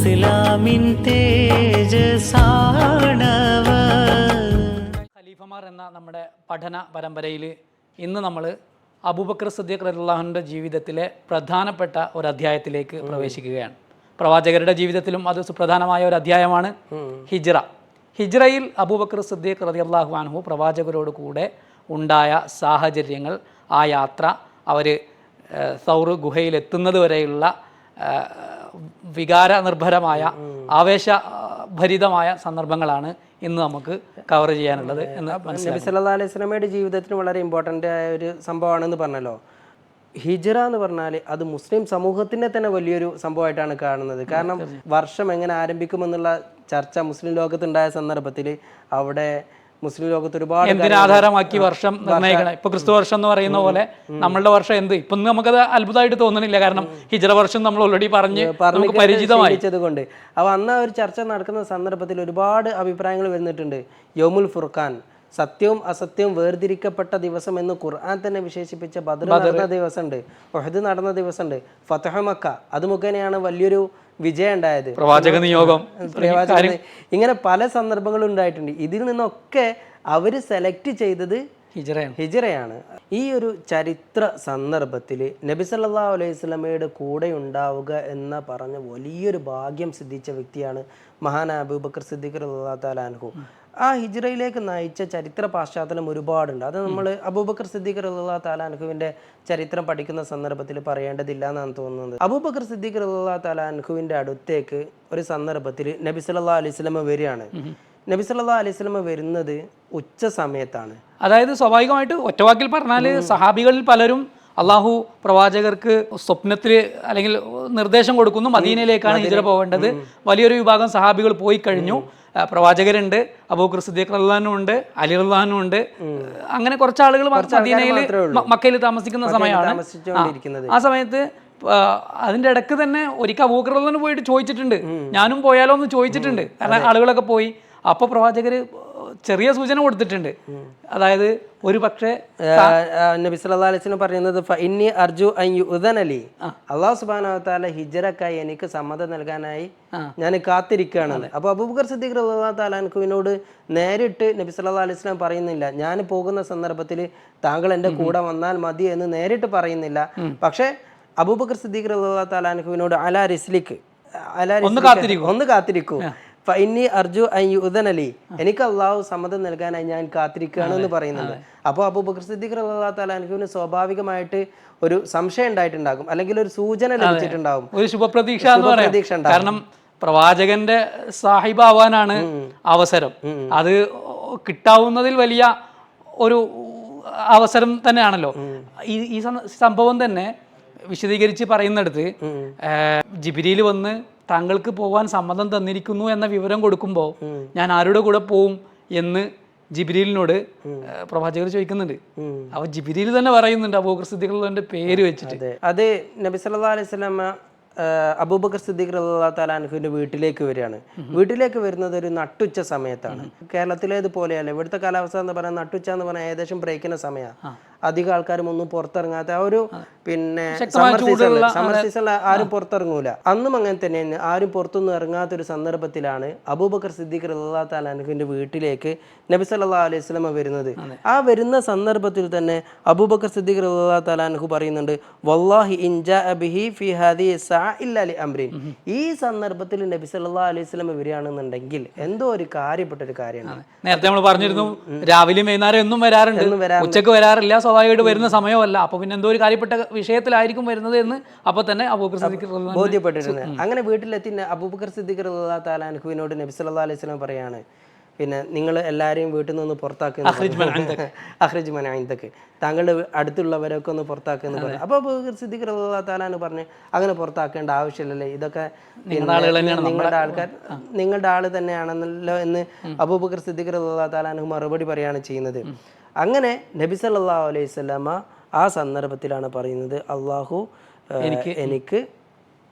ഇസ്ലാമിൻ തേജസാണവ. ഖലീഫമാർ എന്ന നമ്മുടെ പഠന പരമ്പരയിൽ ഇന്ന് നമ്മൾ അബൂബക്കർ സിദ്ദീഖ് റഹ്ലാഹുന്റെ ജീവിതത്തിലെ പ്രധാനപ്പെട്ട ഒരു അധ്യായത്തിലേക്ക് പ്രവേശിക്കുകയാണ്. പ്രവാചകരുടെ ജീവിതത്തിലും അത് സുപ്രധാനമായ ഒരു അധ്യായമാണ് ഹിജ്റ. ഹിജ്റയിൽ അബൂബക്കർ സദ്ദീഖ് റളിയല്ലാഹു അൻഹു പ്രവാചകരോട് കൂടെ ഉണ്ടായ സാഹചര്യങ്ങൾ ആ യാത്ര അവർ സൗർ ഗുഹയിൽ എത്തുന്നത് വരെയുള്ള വികാര നിർഭരമായ ആവേശ ഭരിതമായ സന്ദർഭങ്ങളാണ് ഇന്ന് നമുക്ക് കവർ ചെയ്യാനുള്ളത് എന്ന് മനസ്സിലാക്കി നബി സല്ലാ അലൈഹി സ്വലമയുടെ ജീവിതത്തിന് വളരെ ഇമ്പോർട്ടന്റ് ആയ ഒരു സംഭവമാണെന്ന് പറഞ്ഞല്ലോ. ഹിജറ എന്ന് പറഞ്ഞാൽ അത് മുസ്ലിം സമൂഹത്തിന്റെ തന്നെ വലിയൊരു സംഭവമായിട്ടാണ് കാണുന്നത്. കാരണം വർഷം എങ്ങനെ ആരംഭിക്കുമെന്നുള്ള ചർച്ച മുസ്ലിം ലോകത്തുണ്ടായ സന്ദർഭത്തിൽ അവിടെ മുസ്ലിം ലോകത്ത് ഒരുപാട് എന്തിനാധാരമാക്കി വർഷം നിർണയിക്കണം? ഇപ്പൊ ക്രിസ്തു വർഷം എന്ന് പറയുന്ന പോലെ നമ്മളുടെ വർഷം എന്ത്? ഇപ്പൊ നമുക്കത് അത്ഭുതമായിട്ട് തോന്നുന്നില്ല. കാരണം ഹിജറ വർഷം നമ്മൾ ഓൾറെഡി പറഞ്ഞ് നമുക്ക് പരിചിതമായി. കൊണ്ട് അപ്പോൾ അന്ന് ഒരു ചർച്ച നടക്കുന്ന സന്ദർഭത്തിൽ ഒരുപാട് അഭിപ്രായങ്ങൾ വരുന്നിട്ടുണ്ട്. യോമുൽ ഫുർഖാൻ സത്യവും അസത്യവും വേർതിരിക്കപ്പെട്ട ദിവസം എന്ന് ഖുർആൻ തന്നെ വിശേഷിപ്പിച്ച ബദർ നടന്ന ദിവസമുണ്ട്. ഒഹദ് നടന്ന ദിവസമുണ്ട്. ഫതഹ മക്ക അത് മുഖേനയാണ് വലിയൊരു വിജയം ഉണ്ടായത് പ്രവാചക നിയോഗം. പ്രവാചക ഇങ്ങനെ പല സന്ദർഭങ്ങളും ഉണ്ടായിട്ടുണ്ട്. ഇതിൽ നിന്നൊക്കെ അവർ സെലക്ട് ചെയ്തത് ഹിജറയാണ്. ഹിജറയാണ്. ഈ ഒരു ചരിത്ര സന്ദർഭത്തിൽ നബി സല്ലാ അലൈഹി സ്വലമയുടെ കൂടെ ഉണ്ടാവുക എന്ന പറഞ്ഞ വലിയൊരു ഭാഗ്യം സിദ്ധിച്ച വ്യക്തിയാണ് മഹാൻ അബൂബക്കർ സിദ്ദീഖ് അൻഹു. ആ ഹിജ്റയിലേക്ക് നയിച്ച ചരിത്ര പാശ്ചാത്തലം ഒരുപാടുണ്ട്. അത് നമ്മൾ അബൂബക്കർ സിദ്ദീഖ് റളിയല്ലാഹു തആല അൻഹുവിന്റെ ചരിത്രം പഠിക്കുന്ന സന്ദർഭത്തിൽ പറയേണ്ടതില്ല എന്നാണ് തോന്നുന്നത്. അബൂബക്കർ സിദ്ദീഖ് റളിയല്ലാഹു തആല അൻഹുവിന്റെ അടുത്തേക്ക് ഒരു സന്ദർഭത്തിൽ നബി സല്ലാ അലൈഹി സ്വലമ വരികയാണ്. നബി അലൈഹി സ്വലമ വരുന്നത് ഉച്ച സമയത്താണ്. അതായത് സ്വാഭാവികമായിട്ട് ഒറ്റവാക്കിൽ പറഞ്ഞാൽ സഹാബികളിൽ പലരും അള്ളാഹു പ്രവാചകർക്ക് സ്വപ്നത്തിൽ അല്ലെങ്കിൽ നിർദ്ദേശം കൊടുക്കുന്നു മദീനയിലേക്കാണ് ഹിജറ പോകേണ്ടത്. വലിയൊരു വിഭാഗം സഹാബികൾ പോയി കഴിഞ്ഞു. പ്രവാചകരുണ്ട് അബൂഖർ സിദ്ദീഖ് റഹ്ലാനും ഉണ്ട് അലി റഹ്ലാനും ഉണ്ട് അങ്ങനെ കുറച്ച് ആളുകൾ മദീനയിൽ മക്കയിൽ താമസിക്കുന്ന സമയമാണ്. ആ സമയത്ത് അതിന്റെ ഇടയ്ക്ക് തന്നെ ഒരിക്കൽ അബൂക്കറിന് പോയിട്ട് ചോദിച്ചിട്ടുണ്ട്. ഞാനും പോയാലോ എന്ന് ചോദിച്ചിട്ടുണ്ട്. കാരണം ആളുകളൊക്കെ പോയി. അപ്പൊ പ്രവാചകര് ചെറിയ സൂചന കൊടുത്തിട്ടുണ്ട്. അതായത് ഒരു പക്ഷേ നബി വസല്ലം പറയുന്നത് "ഫ ഇന്നി അർജു സുബ്ഹാനഹു വ തആല ഹിജ്റക്കായി എനിക്ക് സമ്മതം നൽകാനായി ഞാൻ കാത്തിരിക്കുകയാണ്. അപ്പോൾ അബൂബക്കർ സിദ്ദീഖ് റളിയല്ലാഹു തആല അൻഹുവിനോട് നേരിട്ട് നബി വസല്ലം പറയുന്നില്ല. ഞാൻ പോകുന്ന സന്ദർഭത്തിൽ താങ്കൾ എന്റെ കൂടെ വന്നാൽ മതി എന്ന് നേരിട്ട് പറയുന്നില്ല. പക്ഷേ അബൂബക്കർ സിദ്ദീഖ് അള്ളാഹു തആല അല റിസ്ലിക്ക് അല. ഒന്ന് കാത്തിരിക്കൂ. ഫൈനി അർജു ഐ ഉദനലി എനിക്ക് അള്ളാഹു സമ്മതം നൽകാനായി ഞാൻ കാത്തിരിക്കുകയാണ് എന്ന് പറയുന്നുണ്ട്. അപ്പോൾ അബൂബക്കർ സിദ്ദീഖ് അള്ളാഹു താല അൻഹുവിന് സ്വാഭാവികമായിട്ട് ഒരു സംശയം ഉണ്ടായിട്ടുണ്ടാകും. അല്ലെങ്കിൽ ഒരു സൂചന ലഭിച്ചിട്ടുണ്ടാകും ഒരു ശുഭപ്രതീക്ഷ ഉണ്ടാകും. കാരണം പ്രവാചകന്റെ സാഹിബാവാനാണ് അവസരം. അത് കിട്ടാവുന്നതിൽ വലിയ ഒരു അവസരം തന്നെയാണല്ലോ. ഈ ഈ സംഭവം തന്നെ വിശദീകരിച്ച് പറയുന്നിടത്ത് ജിബിരിയിൽ വന്ന് താങ്കൾക്ക് പോകാൻ സമ്മതം തന്നിരിക്കുന്നു എന്ന വിവരം കൊടുക്കുമ്പോൾ ഞാൻ ആരുടെ കൂടെ പോവും എന്ന് ജിബിരിലിനോട് പ്രവാചകർ ചോദിക്കുന്നുണ്ട്. അപ്പൊ ജിബിരിൽ തന്നെ പറയുന്നുണ്ട് അബൂബക്കർ സിദ്ദീഖുള്ളതിന്റെ പേര് വെച്ചിട്ട്. അതെ നബി സല്ലാ അലൈഹി വസല്ലമ അബൂബക്കർ സിദ്ദീഖ് റളിയല്ലാഹു തആല അൻഹുവിന്റെ വീട്ടിലേക്ക് വരികയാണ്. വീട്ടിലേക്ക് വരുന്നത് ഒരു നട്ടുച്ച സമയത്താണ്. കേരളത്തിലേതുപോലെയല്ല ഇവിടുത്തെ കാലാവസ്ഥ എന്ന് പറയുന്നത് നട്ടുച്ച എന്ന് പറഞ്ഞാൽ ഏകദേശം ബ്രേക്കിന് സമയമാണ്. അധികം ആൾക്കാരും ഒന്നും പുറത്തിറങ്ങാത്ത ആ ഒരു പിന്നെ സമ്മർ സീസണിൽ സമ്മർ സീസണിൽ ആരും പുറത്തിറങ്ങൂല. അന്നും അങ്ങനെ തന്നെയാണ്. ആരും പുറത്തൊന്നും ഇറങ്ങാത്ത ഒരു സന്ദർഭത്തിലാണ് അബൂബക്കർ സിദ്ദീഖ് റളിയല്ലാഹു താലാനുഖിന്റെ വീട്ടിലേക്ക് നബി സല്ലാ അലൈഹി സ്വലമ വരുന്നത്. ആ വരുന്ന സന്ദർഭത്തിൽ തന്നെ അബൂബക്കർ സിദ്ദീഖ് റളിയല്ലാഹു തആല പറയുന്നുണ്ട് വല്ലാഹി ഇൻജാ അബിഹി ബിഹി ഫി ഹാദി ഇല്ലാ ഈ സന്ദർഭത്തിൽ നബി സല്ലാ അലൈഹി സ്വലമ വരികയാണെന്നുണ്ടെങ്കിൽ എന്തോ ഒരു കാര്യപ്പെട്ട ഒരു കാര്യമാണ്. നേരത്തെ നമ്മൾ പറഞ്ഞിരുന്നു രാവിലെ വൈകുന്നേരം എന്നും വരാറുണ്ട്. ഉച്ചയ്ക്ക് വരാറില്ല സ്വാഭാവികമായിട്ട് വരുന്ന സമയമല്ല. അപ്പൊ പിന്നെ എന്തോ ഒരു കാര്യപ്പെട്ട വിഷയത്തിലായിരിക്കും വരുന്നത് എന്ന് അപ്പൊ തന്നെ അബൂബക്കർ സിദ്ദീഖ് ബോധ്യപ്പെട്ടിട്ടുണ്ട് അങ്ങനെ വീട്ടിലെത്തി അബൂബക്കർ സിദ്ദീഖ് റളിയല്ലാഹു തആല അൻഹുവിനോട് നബി സല്ലാ അലൈഹി വസല്ലം പറയാണ് പിന്നെ നിങ്ങൾ എല്ലാവരെയും വീട്ടിൽ നിന്ന് പുറത്താക്കുന്ന അഹ്റജ് മനായിന്തൊക്കെ താങ്കളുടെ അടുത്തുള്ളവരൊക്കെ ഒന്ന് പുറത്താക്കുന്ന പറഞ്ഞു. അപ്പോൾ സിദ്ദീഖ് റളിയല്ലാഹു പറഞ്ഞ് പറഞ്ഞു അങ്ങനെ പുറത്താക്കേണ്ട ആവശ്യമില്ലല്ലേ? ഇതൊക്കെ നിങ്ങളുടെ ആൾക്കാർ നിങ്ങളുടെ ആൾ തന്നെയാണെന്നല്ലോ എന്ന് അബൂബക്കർ സിദ്ദീഖ് തആല മറുപടി പറയാണ് ചെയ്യുന്നത്. അങ്ങനെ നബി സല്ലല്ലാഹു അലൈഹി ആ സന്ദർഭത്തിലാണ് പറയുന്നത് അള്ളാഹു എനിക്ക് എനിക്ക്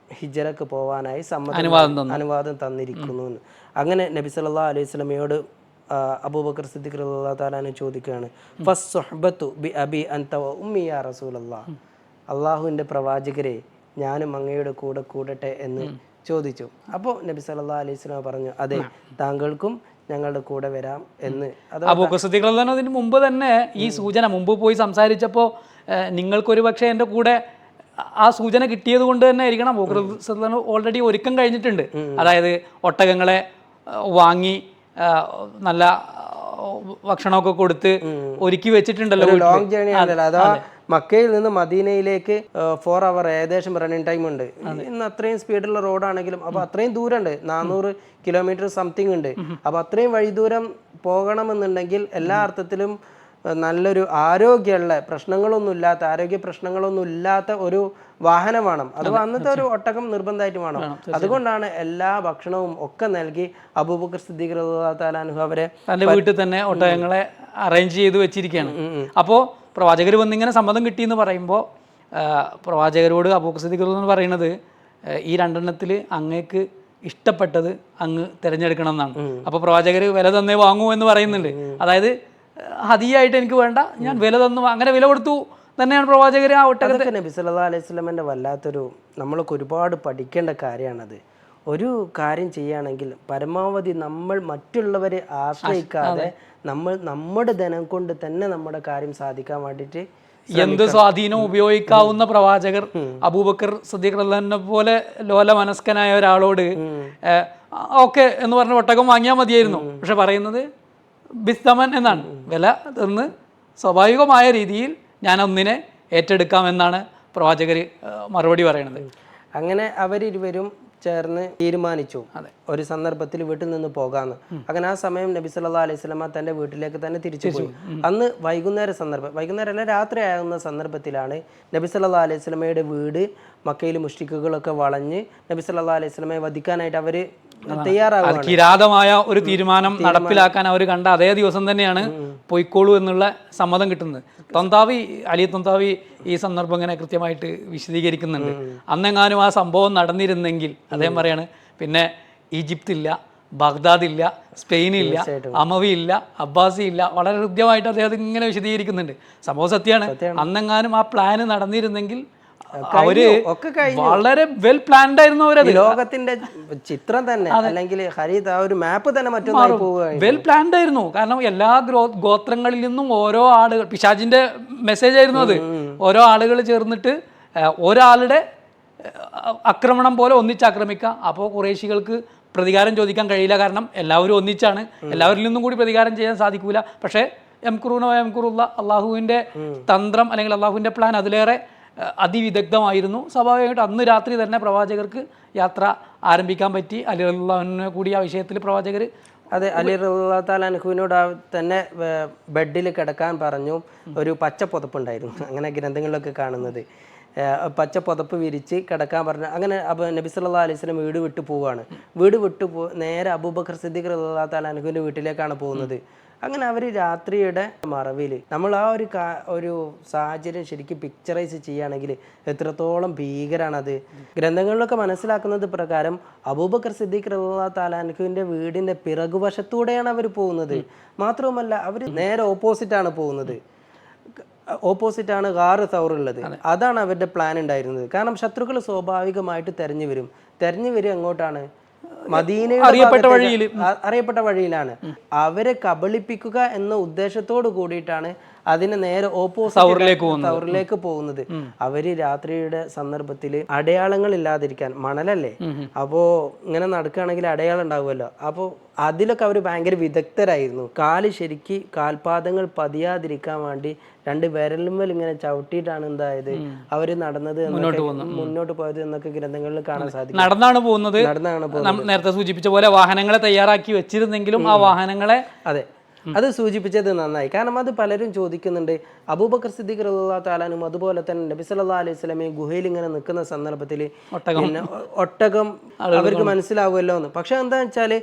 ഹിജറക്ക് പോവാനായി സമ്മതം അനുവാദം തന്നു. അനുവാദം തന്നിരിക്കുന്നു എന്ന്. അങ്ങനെ നബി സല്ലാ അലൈഹി സ്വലമയോട് അബൂബക്കർ സിദ്ദിഖ് തആല ചോദിക്കുകയാണ് ബി അബി അള്ളാഹുവിന്റെ പ്രവാചകരെ ഞാനും അങ്ങയുടെ കൂടെ കൂടട്ടെ എന്ന് ചോദിച്ചു അപ്പോൾ നബി സല്ലല്ലാഹു അലൈഹി വസല്ലം പറഞ്ഞു അതെ താങ്കൾക്കും ഞങ്ങളുടെ കൂടെ വരാം എന്ന്. അബൂഖസിദ്ദീഖ് അതിന് മുമ്പ് തന്നെ ഈ സൂചന മുമ്പ് പോയി സംസാരിച്ചപ്പോൾ നിങ്ങൾക്കൊരു പക്ഷേ എന്റെ കൂടെ ആ സൂചന കിട്ടിയത് കൊണ്ട് തന്നെ ആയിരിക്കണം. അബൂഖസിദ്ദീഖ് ഓൾറെഡി ഒരുക്കം കഴിഞ്ഞിട്ടുണ്ട്. അതായത് ഒട്ടകങ്ങളെ വാങ്ങി നല്ല ഭക്ഷണമൊക്കെ കൊടുത്ത് ഒരുക്കി വെച്ചിട്ടുണ്ടല്ലോ. ലോങ് ജേണി അതാ. മക്കയിൽ നിന്ന് മദീനയിലേക്ക് ഫോർ അവർ ഏകദേശം റണ്ണിങ് ടൈം ഉണ്ട്. ഇന്ന് അത്രയും സ്പീഡുള്ള റോഡാണെങ്കിലും അപ്പൊ അത്രയും ദൂരമുണ്ട്. നാനൂറ് കിലോമീറ്റർ സംതിങ് ഉണ്ട്. അപ്പൊ അത്രയും വഴി ദൂരം പോകണമെന്നുണ്ടെങ്കിൽ എല്ലാ അർത്ഥത്തിലും നല്ലൊരു ആരോഗ്യമുള്ള പ്രശ്നങ്ങളൊന്നും ഇല്ലാത്ത ആരോഗ്യ പ്രശ്നങ്ങളൊന്നും ഇല്ലാത്ത ഒരു വാഹനം വേണം. അത് അന്നത്തെ ഒരു ഒട്ടകം നിർബന്ധമായിട്ട് വേണം. അതുകൊണ്ടാണ് എല്ലാ ഭക്ഷണവും ഒക്കെ നൽകി അബൂബക്കർ സിദ്ദീഖ് അവരെ തന്റെ വീട്ടിൽ തന്നെ ഒട്ടകങ്ങളെ അറേഞ്ച് ചെയ്ത് വെച്ചിരിക്കുകയാണ്. അപ്പോൾ പ്രവാചകർ വന്നിങ്ങനെ സമ്മതം കിട്ടിയെന്ന് പറയുമ്പോൾ പ്രവാചകരോട് അബൂഖസിദ്ദീഖ് എന്ന് പറയുന്നത് ഈ രണ്ടെണ്ണത്തിൽ അങ്ങേക്ക് ഇഷ്ടപ്പെട്ടത് അങ്ങ് തിരഞ്ഞെടുക്കണം എന്നാണ്. അപ്പോൾ പ്രവാചകർ വില തന്നേ വാങ്ങൂ എന്ന് പറയുന്നുണ്ട്. അതായത് ഹതിയായിട്ട് എനിക്ക് വേണ്ട ഞാൻ വില തന്നു അങ്ങനെ വില കൊടുത്തു തന്നെയാണ് പ്രവാചകർ ആ ഒട്ടകത്തെ നബി അലൈഹി വസല്ലമയുടെ വല്ലാത്തൊരു നമ്മൾക്ക് ഒരുപാട് പഠിക്കേണ്ട കാര്യമാണത്. ഒരു കാര്യം ചെയ്യുകയാണെങ്കിൽ പരമാവധി നമ്മൾ മറ്റുള്ളവരെ ആശ്രയിക്കാതെ നമ്മൾ നമ്മുടെ ധനം കൊണ്ട് തന്നെ നമ്മുടെ കാര്യം സാധിക്കാൻ വേണ്ടിയിട്ട് എന്ത് സ്വാധീനം ഉപയോഗിക്കാവുന്ന പ്രവാചകർ അബൂബക്കർ സദ്ദീഖ് റഹ്ലാനെ പോലെ ലോല മനസ്കനായ ഒരാളോട് ഓക്കെ എന്ന് പറഞ്ഞ ഒട്ടകം വാങ്ങിയാൽ മതിയായിരുന്നു. പക്ഷെ പറയുന്നത് ബിസ്തമൻ എന്നാണ്. വില തന്ന് സ്വാഭാവികമായ രീതിയിൽ ഞാൻ ഒന്നിനെ ഏറ്റെടുക്കാം എന്നാണ് പ്രവാചകർ മറുപടി പറയുന്നത്. അങ്ങനെ അവരിരുവരും ചേർന്ന് തീരുമാനിച്ചു. ഒരു സന്ദർഭത്തിൽ വീട്ടിൽ നിന്ന് പോകാന്ന്. അങ്ങനെ ആ സമയം നബി സല്ലാ അലൈഹി വസല്ലമ തന്റെ വീട്ടിലേക്ക് തന്നെ തിരിച്ചു പോയി. അന്ന് വൈകുന്നേര സന്ദർഭം വൈകുന്നേരം അല്ല രാത്രി ആകുന്ന സന്ദർഭത്തിലാണ് നബി സല്ലാ അലൈഹി സ്വലമയുടെ വീട് മക്കയിൽ മുഷ്ടിക്കുകളൊക്കെ വളഞ്ഞ് നബി സല്ലാ അലൈഹി സ്വലമയെ വധിക്കാനായിട്ട് അവർ തയ്യാറാവുകയാണ്. കിരാതമായ ഒരു തീരുമാനം നടപ്പിലാക്കാൻ അവർ കണ്ട അതേ ദിവസം തന്നെയാണ് പൊയ്ക്കോളൂ എന്നുള്ള സമ്മതം കിട്ടുന്നത്. തൊന്താവി അലി തൊന്താവി ഈ സന്ദർഭം ഇങ്ങനെ കൃത്യമായിട്ട് വിശദീകരിക്കുന്നുണ്ട്. അന്നെങ്ങാനും ആ സംഭവം നടന്നിരുന്നെങ്കിൽ അദ്ദേഹം പറയാണ് പിന്നെ ഈജിപ്ത് ഇല്ല ബഗ്ദാദ് ഇല്ല സ്പെയിൻ ഇല്ല അമവി ഇല്ല അബ്ബാസി ഇല്ല വളരെ ഹൃദ്യമായിട്ട് അദ്ദേഹം ഇങ്ങനെ വിശദീകരിക്കുന്നുണ്ട്. സംഭവം സത്യമാണ്. അന്നെങ്ങാനും ആ പ്ലാന് നടന്നിരുന്നെങ്കിൽ അവർ വളരെ വെൽ പ്ലാൻഡ് ആയിരുന്നു അവരത്. ലോകത്തിന്റെ ചിത്രം തന്നെ അല്ലെങ്കിൽ ഹരീത് ആ ഒരു മാപ്പ് തന്നെ മറ്റൊന്നായി പോവുകയാണ് വെൽ പ്ലാൻഡ് ആയിരുന്നു. കാരണം എല്ലാ ഗോത്രങ്ങളിൽ നിന്നും ഓരോ ആളുകൾ പിശാജിന്റെ മെസ്സേജ് ആയിരുന്നു അത്. ഓരോ ആളുകൾ ചേർന്നിട്ട് ഒരാളുടെ ആക്രമണം പോലെ ഒന്നിച്ചാക്രമിക്കുക അപ്പോൾ കുറേശികൾക്ക് പ്രതികാരം ചോദിക്കാൻ കഴിയില്ല. കാരണം എല്ലാവരും ഒന്നിച്ചാണ്. എല്ലാവരിൽ നിന്നും കൂടി പ്രതികാരം ചെയ്യാൻ സാധിക്കൂല. പക്ഷേ എം കുറുനോ എം കുറുള്ള അള്ളാഹുവിന്റെ തന്ത്രം അല്ലെങ്കിൽ അള്ളാഹുവിന്റെ പ്ലാൻ അതിലേറെ അതിവിദഗ്ധമായിരുന്നു. സ്വാഭാവികമായിട്ട് അന്ന് രാത്രി തന്നെ പ്രവാചകർക്ക് യാത്ര ആരംഭിക്കാൻ പറ്റി. അലി അള്ളാഹുവിനെ കൂടി ആ വിഷയത്തിൽ പ്രവാചകർ അതെ അലി റഹ്ലാത്താലൻഹുവിനോട് തന്നെ ബെഡിൽ കിടക്കാൻ പറഞ്ഞു. ഒരു പച്ച പുതപ്പുണ്ടായിരുന്നു അങ്ങനെ ഗ്രന്ഥങ്ങളിലൊക്കെ കാണുന്നത്. പച്ച പുതപ്പ് വിരിച്ച് കിടക്കാൻ പറഞ്ഞു അങ്ങനെ അപ്പോൾ നബി സല്ലാ അലൈഹി സ്വലം വീട് വിട്ടു പോവുകയാണ് വീട് വിട്ടു പോ നേരെ അബൂബക്കർ സിദ്ദീഖ് റഹ്ലാത്താലൻഹുവിന്റെ വീട്ടിലേക്കാണ് പോകുന്നത്. അങ്ങനെ അവർ രാത്രിയുടെ മറവിൽ നമ്മൾ ആ ഒരു കാ- ഒരു സാഹചര്യം ശരിക്കും പിക്ചറൈസ് ചെയ്യുകയാണെങ്കിൽ എത്രത്തോളം ഭീകരാണത്. ഗ്രന്ഥങ്ങളിലൊക്കെ മനസ്സിലാക്കുന്നത് പ്രകാരം അബൂബക്കർ സിദ്ദീഖ് റഹ്ലാ താലാൻഖുവിന്റെ വീടിന്റെ പിറകുവശത്തൂടെയാണ് അവർ പോകുന്നത്. മാത്രവുമല്ല അവർ നേരെ ഓപ്പോസിറ്റാണ് പോകുന്നത്. ഓപ്പോസിറ്റ് ആണ് ഗാറ് സൗറുള്ളത് അതാണ് അവരുടെ പ്ലാൻ ഉണ്ടായിരുന്നത്. കാരണം ശത്രുക്കൾ സ്വാഭാവികമായിട്ട് തെരഞ്ഞു വരും. തെരഞ്ഞു വരും എങ്ങോട്ടാണ്? മദീന അറിയപ്പെട്ട വഴിയിൽ. അറിയപ്പെട്ട വഴിയിലാണ്. അവരെ കബളിപ്പിക്കുക എന്ന ഉദ്ദേശത്തോട് കൂടിയിട്ടാണ് അതിന് നേരെ ഓപ്പോസിറ്റ് സൗറിലേക്ക് പോകുന്നത്. സൗറിലേക്ക് പോകുന്നത്. അവർ രാത്രിയുടെ സന്ദർഭത്തിൽ അടയാളങ്ങൾ ഇല്ലാതിരിക്കാൻ മണലല്ലേ? അപ്പോ ഇങ്ങനെ നടക്കുകയാണെങ്കിൽ അടയാളം ഉണ്ടാവുമല്ലോ. അപ്പോൾ അതിലൊക്കെ അവർ ഭയങ്കര വിദഗ്ധരായിരുന്നു. കാൽ ശരിക്ക് കാൽപാദങ്ങൾ പതിയാതിരിക്കാൻ വേണ്ടി രണ്ട് വിരലുമ്മൽ ഇങ്ങനെ ചവിട്ടിയിട്ടാണ് എന്തായത് അവർ നടന്നത് മുന്നോട്ട് പോയത് എന്നൊക്കെ ഗ്രന്ഥങ്ങളിൽ കാണാൻ സാധിക്കും. നടന്നാണ് പോകുന്നത്. നടന്നാണ് പോകുന്നത്. നേരത്തെ സൂചിപ്പിച്ച പോലെ വാഹനങ്ങളെ തയ്യാറാക്കി വെച്ചിരുന്നെങ്കിലും ആ വാഹനങ്ങളെ അതെ. അത് സൂചിപ്പിച്ചത് നന്നായി. കാരണം അത് പലരും ചോദിക്കുന്നുണ്ട് അബൂബക്കർ സിദ്ദീഖ് റളിയല്ലാഹു താലാനും അതുപോലെ തന്നെ നബി സല്ലല്ലാഹു അലൈഹി സ്വലമയും ഗുഹയിൽ ഇങ്ങനെ നിൽക്കുന്ന സന്ദർഭത്തിൽ പിന്നെ ഒട്ടകം അവർക്ക് മനസ്സിലാവുമല്ലോ എന്ന്. പക്ഷെ എന്താ വെച്ചാൽ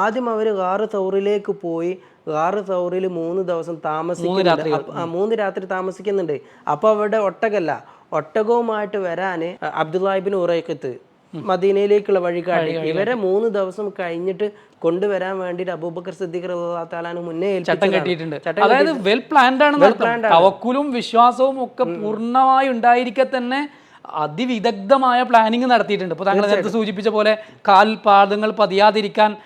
ആദ്യം അവർ ഗാർ തൗറിലേക്ക് പോയി ഗാറ് തൗറിൽ മൂന്ന് ദിവസം താമസിക്കുന്നുണ്ട്. മൂന്ന് രാത്രി താമസിക്കുന്നുണ്ട്. അപ്പൊ അവിടെ ഒട്ടകല്ല. ഒട്ടകവുമായിട്ട് വരാന് അബ്ദുല്ലാഹിബിൻ ഉറയക്കത്ത് മദീനയിലേക്കുള്ള വഴി കാട്ടി. ഇവരെ മൂന്ന് ദിവസം കഴിഞ്ഞിട്ട് കൊണ്ടുവരാൻ വേണ്ടിട്ട് അബൂബക്കർ സിദ്ദീഖ് മുന്നേ ചട്ടം കെട്ടിയിട്ടുണ്ട്. അതായത് വെൽ പ്ലാൻഡ് ആണ്. തവക്കുലും വിശ്വാസവും ഒക്കെ പൂർണമായി ഉണ്ടായിരിക്കെ തന്നെ അതിവിദഗ്ധമായ പ്ലാനിങ് നടത്തിയിട്ടുണ്ട്. ഇപ്പോൾ താങ്കൾ നേരത്തെ സൂചിപ്പിച്ച പോലെ കാൽപാദങ്ങൾ പതിയാതിരിക്കാൻ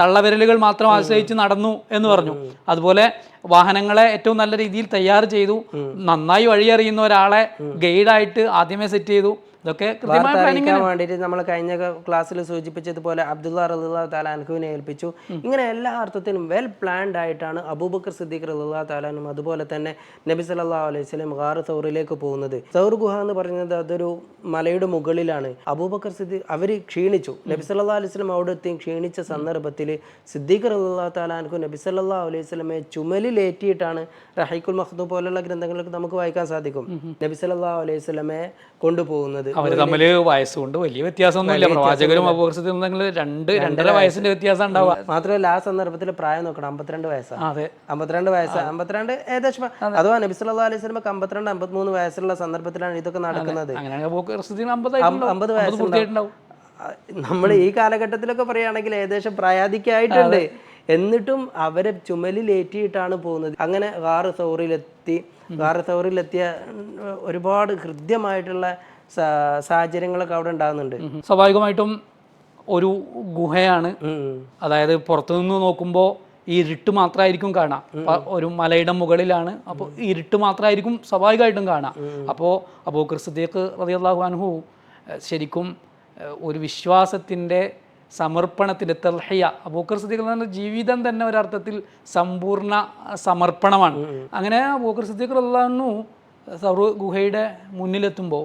തള്ളവിരലുകൾ മാത്രം ആശ്രയിച്ച് നടന്നു എന്ന് പറഞ്ഞു. അതുപോലെ വാഹനങ്ങളെ ഏറ്റവും നല്ല രീതിയിൽ തയ്യാർ ചെയ്തു. നന്നായി വഴിയറിയുന്ന ഒരാളെ ഗൈഡായിട്ട് ആദ്യമേ സെറ്റ് ചെയ്തു. ഇതൊക്കെ വേണ്ടിയിട്ട് നമ്മൾ കഴിഞ്ഞ ക്ലാസ്സിൽ സൂചിപ്പിച്ചതുപോലെ അബ്ദുള്ള റലിള്ള താലാൻഹുവിനെ ഏൽപ്പിച്ചു. ഇങ്ങനെ എല്ലാ അർത്ഥത്തിനും വെൽ പ്ലാൻഡ് ആയിട്ടാണ് അബൂബക്കർ സിദ്ദീഖ് റലുല്ലാ താലാനും അതുപോലെ തന്നെ നബി സല്ലാ അലൈഹി സ്വലം ഗാർ സൗറിലേക്ക് പോകുന്നത്. സൗർ ഗുഹ എന്ന് പറയുന്നത് അതൊരു മലയുടെ മുകളിലാണ്. അബൂബക്കർ സിദ്ദീഖ് അവർ ക്ഷീണിച്ചു. നബി സല്ലാ അലൈഹി സ്വലം അവിടെ എത്തി ക്ഷീണിച്ച സന്ദർഭത്തിൽ സിദ്ദീഖ് റലുല്ലാ താലാൻഹു നബി സല്ലാ അലൈഹി വസല്ലമയെ റഹൈക്കുൽ റഹീഖുൽ മഖ്ദൂ പോലുള്ള ഗ്രന്ഥങ്ങളൊക്കെ നമുക്ക് വായിക്കാൻ സാധിക്കും. നബി സല്ലല്ലാഹു അലൈഹി വസല്ലമയെ കൊണ്ടുപോകുന്നത് അവർ തമ്മിൽ വയസ്സുകൊണ്ട് വലിയ വ്യത്യാസമൊന്നുമില്ല. പ്രവാചകരും അപകർഷത്തിൽ രണ്ട് രണ്ടര വയസ്സിന്റെ വ്യത്യാസം ഉണ്ടാവുക. മാത്രമല്ല ആ സന്ദർഭത്തിൽ പ്രായം നോക്കണം. അമ്പത്തിരണ്ട് വയസ്സാണ് അതെ. അമ്പത്തിരണ്ട് വയസ്സ്. അമ്പത്തിരണ്ട് ഏകദേശം. അഥവാ നബി സല്ലല്ലാഹു അലൈഹി വസല്ലമക്ക് അമ്പത്തിരണ്ട് അമ്പത്തിമൂന്ന് വയസ്സുള്ള സന്ദർഭത്തിലാണ് ഇതൊക്കെ നടക്കുന്നത്. അമ്പത് വയസ്സ് നമ്മൾ ഈ കാലഘട്ടത്തിലൊക്കെ പറയുകയാണെങ്കിൽ ഏകദേശം പ്രായാധികമായിട്ടുണ്ട് എന്നിട്ടും അവരെ ചുമലിലേറ്റിയിട്ടാണ് പോകുന്നത്. അങ്ങനെ ഗാറ് സൗറിലെത്തി ഗാറ് സൗറിലെത്തിയ ഒരുപാട് ഹൃദ്യമായിട്ടുള്ള സാഹചര്യങ്ങളൊക്കെ അവിടെ ഉണ്ടാകുന്നുണ്ട്. സ്വാഭാവികമായിട്ടും ഒരു ഗുഹയാണ്. അതായത് പുറത്തുനിന്ന് നോക്കുമ്പോൾ ഇരുട്ട് മാത്രമായിരിക്കും കാണാം. ഒരു മലയുടെ മുകളിലാണ്. അപ്പോൾ ഇരുട്ട് മാത്രമായിരിക്കും സ്വാഭാവികമായിട്ടും കാണാം. അപ്പോൾ അബൂ ക്രിസ്തീഖ് റളിയല്ലാഹു അൻഹു ശരിക്കും ഒരു വിശ്വാസത്തിന്റെ സമർപ്പണത്തിന്റെ തെർഹയ അബൂക്കർ സിദ്ദീഖ് എന്ന് പറഞ്ഞ ജീവിതം തന്നെ ഒരർത്ഥത്തിൽ സമ്പൂർണ സമർപ്പണമാണ്. അങ്ങനെ അബൂക്കർ സിദ്ദീഖ് റളിയല്ലാഹു സൗറു ഗുഹയുടെ മുന്നിലെത്തുമ്പോൾ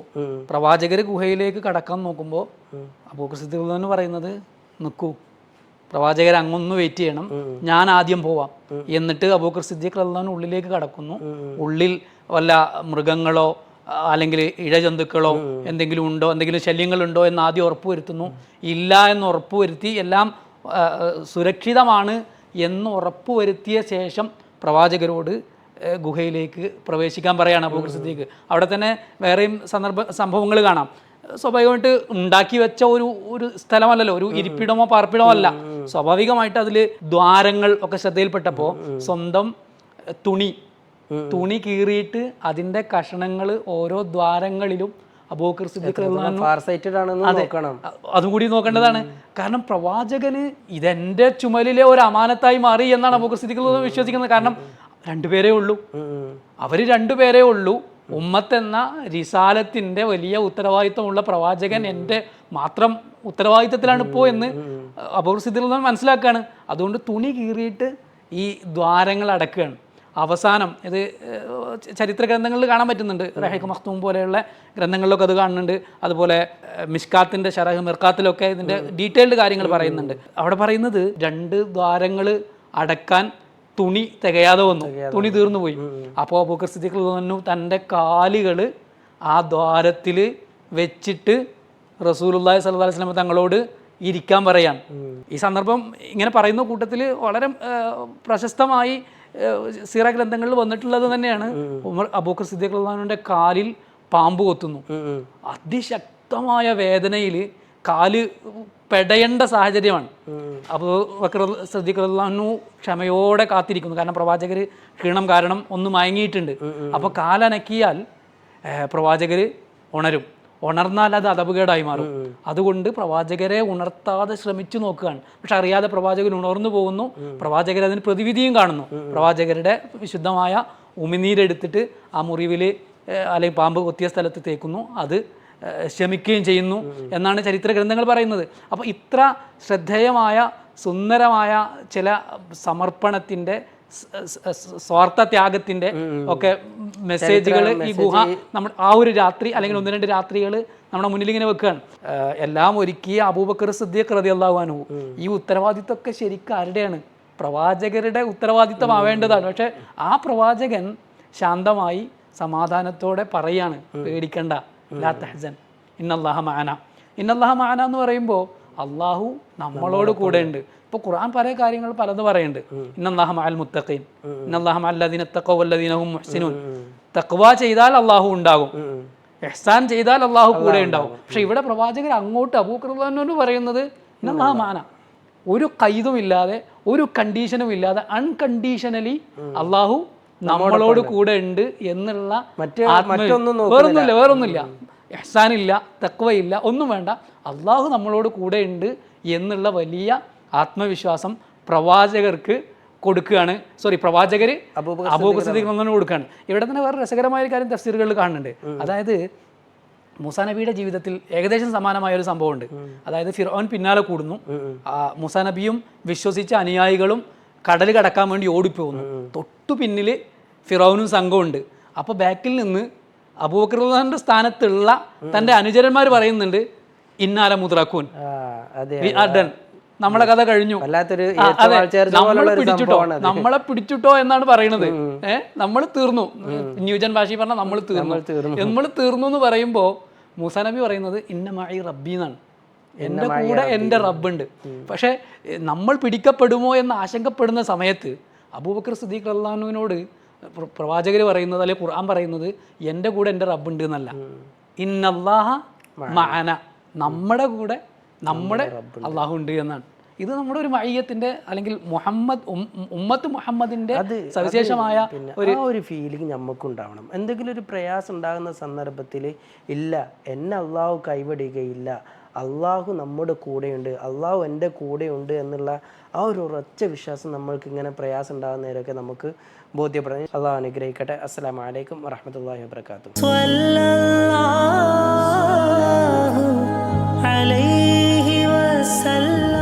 പ്രവാചകർ ഗുഹയിലേക്ക് കടക്കാൻ നോക്കുമ്പോൾ അബൂക്കർ സിദ്ദീഖ് എന്ന് പറയുന്നത് നിൽക്കൂ പ്രവാചകർ അങ്ങൊന്ന് വെയിറ്റ് ചെയ്യണം. ഞാൻ ആദ്യം പോവാം. എന്നിട്ട് അബൂക്കർ സിദ്ദീഖ് അള്ളഹാൻ ഉള്ളിലേക്ക് കടക്കുന്നു. ഉള്ളിൽ വല്ല മൃഗങ്ങളോ അല്ലെങ്കിൽ ഇഴജന്തുക്കളോ എന്തെങ്കിലും ഉണ്ടോ എന്തെങ്കിലും ശല്യങ്ങളുണ്ടോ എന്ന് ആദ്യം ഉറപ്പുവരുത്തുന്നു. ഇല്ല എന്ന് ഉറപ്പുവരുത്തി എല്ലാം സുരക്ഷിതമാണ് എന്ന് ഉറപ്പുവരുത്തിയ ശേഷം പ്രവാചകരോട് ഗുഹയിലേക്ക് പ്രവേശിക്കാൻ പറയാണ് അബൂബക്കർ സിദ്ദീഖ് അവിടെ തന്നെ വേറെയും സന്ദർഭ സംഭവങ്ങൾ കാണാം. സ്വാഭാവികമായിട്ട് ഉണ്ടാക്കി വെച്ച ഒരു ഒരു സ്ഥലമല്ലല്ലോ ഒരു ഇരിപ്പിടമോ പാർപ്പിടമോ അല്ല സ്വാഭാവികമായിട്ട് അതിൽ ദ്വാരങ്ങൾ ഒക്കെ ശ്രദ്ധയിൽപ്പെട്ടപ്പോൾ സ്വന്തം തുണി തുണി കീറിയിട്ട് അതിന്റെ കഷണങ്ങൾ ഓരോ ദ്വാരങ്ങളിലും അബൂക്കർ അതും. കൂടി നോക്കേണ്ടതാണ്. കാരണം പ്രവാചകന് ഇതെന്റെ ചുമലിലെ ഒരു അമാനത്തായി മാറി എന്നാണ് അബൂക്കർ സിദ്ദീഖ് വിശ്വസിക്കുന്നത്. കാരണം രണ്ടുപേരേ ഉള്ളൂ. അവർ രണ്ടുപേരേ ഉള്ളൂ. ഉമ്മത്ത് എന്ന റിസാലത്തിന്റെ വലിയ ഉത്തരവാദിത്വമുള്ള പ്രവാചകൻ എന്റെ മാത്രം ഉത്തരവാദിത്തത്തിലാണ് ഇപ്പോൾ എന്ന് അബൂർ സിദ്ദിൽ മനസ്സിലാക്കുകയാണ് അതുകൊണ്ട് തുണി കീറിയിട്ട് ഈ ദ്വാരങ്ങൾ അടക്കുകയാണ്. അവസാനം ഇത് ചരിത്ര ഗ്രന്ഥങ്ങളിൽ കാണാൻ പറ്റുന്നുണ്ട്. റഹീഖ് മഖ്തൂം പോലെയുള്ള ഗ്രന്ഥങ്ങളിലൊക്കെ അത് കാണുന്നുണ്ട്. അതുപോലെ മിഷ്കാത്തിന്റെ ഷറഹ് മിർക്കാത്തിലൊക്കെ ഇതിന്റെ ഡീറ്റെയിൽഡ് കാര്യങ്ങൾ പറയുന്നുണ്ട്. അവിടെ പറയുന്നത് രണ്ട് ദ്വാരങ്ങൾ അടക്കാൻ തുണി തികയാതെ വന്നു. തുണി തീർന്നു പോയി. അപ്പോൾ അബൂക്കർ സിദ്ദീഖ് തോന്നുന്നു തന്റെ കാലുകൾ ആ ദ്വാരത്തിൽ വെച്ചിട്ട് സ്വല്ലല്ലാഹി അലൈഹി വസല്ലം തങ്ങളോട് ഇരിക്കാൻ പറയാൻ ഈ സന്ദർഭം ഇങ്ങനെ പറയുന്ന കൂട്ടത്തിൽ വളരെ പ്രശസ്തമായി സീറ ഗ്രന്ഥങ്ങളിൽ വന്നിട്ടുള്ളത് തന്നെയാണ്. ഉമർ അബൂക്കർ സിദ്ദീഖ് കാലിൽ പാമ്പ് കൊത്തുന്നു. അതിശക്തമായ വേദനയിൽ കാൽ പെടയേണ്ട സാഹചര്യമാണ്. അപ്പോൾ ശ്രദ്ധിക്കുന്നു ക്ഷമയോടെ കാത്തിരിക്കുന്നു. കാരണം പ്രവാചകർ ക്ഷീണം കാരണം ഒന്ന് മയങ്ങിയിട്ടുണ്ട്. അപ്പോൾ കാലനക്കിയാൽ പ്രവാചകർ ഉണരും. ഉണർന്നാൽ അത് അതപകേടായി മാറും. അതുകൊണ്ട് പ്രവാചകരെ ഉണർത്താതെ ശ്രമിച്ചു നോക്കുകയാണ്. പക്ഷെ അറിയാതെ പ്രവാചകൻ ഉണർന്നു പോകുന്നു. പ്രവാചകർ അതിന് പ്രതിവിധിയും കാണുന്നു. പ്രവാചകരുടെ വിശുദ്ധമായ ഉമിനീരെടുത്തിട്ട് ആ മുറിവിൽ അല്ലെങ്കിൽ പാമ്പ് കൊത്തിയ സ്ഥലത്ത് തേക്കുന്നു. അത് ശമിക്കുകയും ചെയ്യുന്നു എന്നാണ് ചരിത്ര ഗ്രന്ഥങ്ങൾ പറയുന്നത്. അപ്പോൾ ഇത്ര ശ്രദ്ധേയമായ സുന്ദരമായ ചില സമർപ്പണത്തിന്റെ സ്വാർത്ഥ ത്യാഗത്തിന്റെ ഒക്കെ മെസ്സേജുകൾ ഈ ഗുഹ നമ്മൾ ആ ഒരു രാത്രി അല്ലെങ്കിൽ ഒന്ന് രണ്ട് രാത്രികൾ നമ്മുടെ മുന്നിൽ ഇങ്ങനെ വെക്കുകയാണ് എല്ലാം ഒരുക്കിയ അബൂബക്കർ സിദ്ദീഖ് റതി അള്ളാഹുവാനു ഈ ഉത്തരവാദിത്തമൊക്കെ ശരിക്കും ആരുടെയാണ്? പ്രവാചകരുടെ ഉത്തരവാദിത്തമാവേണ്ടതാണ് പക്ഷെ ആ പ്രവാചകൻ ശാന്തമായി സമാധാനത്തോടെ പറയാണ് പേടിക്കണ്ട. ലാ തഹസൻ. ഇന്നല്ലാഹ മാന. ഇന്നല്ലാഹ മാന എന്ന് പറയുമ്പോൾ അള്ളാഹു നമ്മളോട് കൂടെ ഉണ്ട് ഇപ്പോൾ ഖുർആൻ പല കാര്യങ്ങൾ പലത് പറയുന്നുണ്ട് ഇന്നല്ലാഹം മഅൽ മുത്തഖീൻ. ഇന്നല്ലാഹ മുഹ്സിനൂൻ. തഖ്വ ചെയ്താൽ അള്ളാഹു ഉണ്ടാകും. എഹ്സാൻ ചെയ്താൽ അള്ളാഹു കൂടെ ഉണ്ടാവും പക്ഷെ ഇവിടെ പ്രവാചകർ അങ്ങോട്ട് അബൂക്കർനോട് പറയുന്നത് ഇന്നല്ലാഹ മാന. ഒരു കൈതും ഇല്ലാതെ ഒരു കണ്ടീഷനും ഇല്ലാതെ അൺകണ്ടീഷണലി അള്ളാഹു നമ്മളോട് കൂടെ ഉണ്ട് എന്നുള്ള വേറൊന്നുമില്ല വേറൊന്നുമില്ല എഹ്സാൻ വേറൊന്നുമില്ല വേറൊന്നുമില്ല. എഹ്സാനില്ല തക്വയില്ല ഒന്നും വേണ്ട. അള്ളാഹു നമ്മളോട് കൂടെ ഉണ്ട് എന്നുള്ള വലിയ ആത്മവിശ്വാസം പ്രവാചകർക്ക് കൊടുക്കുകയാണ്. സോറി പ്രവാചകർ അബൂബസിദ്ദീഖിന് കൊടുക്കുകയാണ്. ഇവിടെ തന്നെ വേറെ രസകരമായ ഒരു കാര്യം തഫ്സീറുകളിൽ കാണുന്നുണ്ട്. അതായത് മുസാ നബിയുടെ ജീവിതത്തിൽ ഏകദേശം സമാനമായ ഒരു സംഭവമുണ്ട് അതായത് ഫിറോൻ പിന്നാലെ കൂടുന്നു. മുസാ നബിയും വിശ്വസിച്ച അനുയായികളും കടൽ കടക്കാൻ വേണ്ടി ഓടിപ്പോകുന്നു. തൊട്ടു പിന്നിൽ ഫിറോനും സംഘമുണ്ട് അപ്പോൾ ബാക്കിൽ നിന്ന് അബൂബക്കറിന്റെ സ്ഥാനത്തുള്ള തന്റെ അനുചരന്മാർ പറയുന്നുണ്ട് ഇന്നാല മുദ്രാക്കൂൻ. നമ്മളെ കഥ കഴിഞ്ഞു. വല്ലാത്തൊരു നമ്മളെ പിടിച്ചിട്ടോ? നമ്മളെ പിടിച്ചിട്ടോ എന്നാണ് പറയുന്നത് ഏഹ് നമ്മൾ തീർന്നു. ന്യൂജൻ ഭാഷയിൽ പറഞ്ഞാൽ നമ്മൾ തീർന്നു. നമ്മൾ തീർന്നു എന്ന് പറയുമ്പോൾ മൂസാനബി പറയുന്നത് ഇന്നമായി റബ്ബി എന്നാണ്. എന്റെ കൂടെ എന്റെ റബ്ബുണ്ട്. പക്ഷേ നമ്മൾ പിടിക്കപ്പെടുമോ എന്ന് ആശങ്കപ്പെടുന്ന സമയത്ത് അബൂബക്കർ സിദ്ദീഖ് അള്ളഹാനുവിനോട് പ്രവാചകർ പറയുന്നത് അല്ലെങ്കിൽ ഖുർആൻ പറയുന്നത് എന്റെ കൂടെ എന്റെ റബ്ബുണ്ട് എന്നല്ല. ഇന്നല്ലാഹ മഅന. നമ്മുടെ കൂടെ നമ്മുടെ അള്ളാഹു ഉണ്ട് എന്നാണ്. ഇത് നമ്മുടെ ഒരു മഴയത്തിന്റെ അല്ലെങ്കിൽ മുഹമ്മദ് ഉമ്മത്ത് മുഹമ്മദിന്റെ സവിശേഷമായ ഒരു ഒരു ഫീലിംഗ് നമുക്കുണ്ടാവണം. എന്തെങ്കിലും ഒരു പ്രയാസം ഉണ്ടാകുന്ന സന്ദർഭത്തിൽ ഇല്ല എന്നെ അള്ളാഹു കൈവിടുകയില്ല. അള്ളാഹു നമ്മുടെ കൂടെയുണ്ട്. അള്ളാഹു എന്റെ കൂടെയുണ്ട് എന്നുള്ള ആ ഒരു ഉറച്ച വിശ്വാസം നമ്മൾക്ക് ഇങ്ങനെ പ്രയാസം ഉണ്ടാകുന്നതിലൊക്കെ നമുക്ക് ബോധ്യപ്പെടാൻ അള്ളാഹു അനുഗ്രഹിക്കട്ടെ. അസ്സാം വലൈക്കും വറഹമുല്ലാ വാത്തു وسلم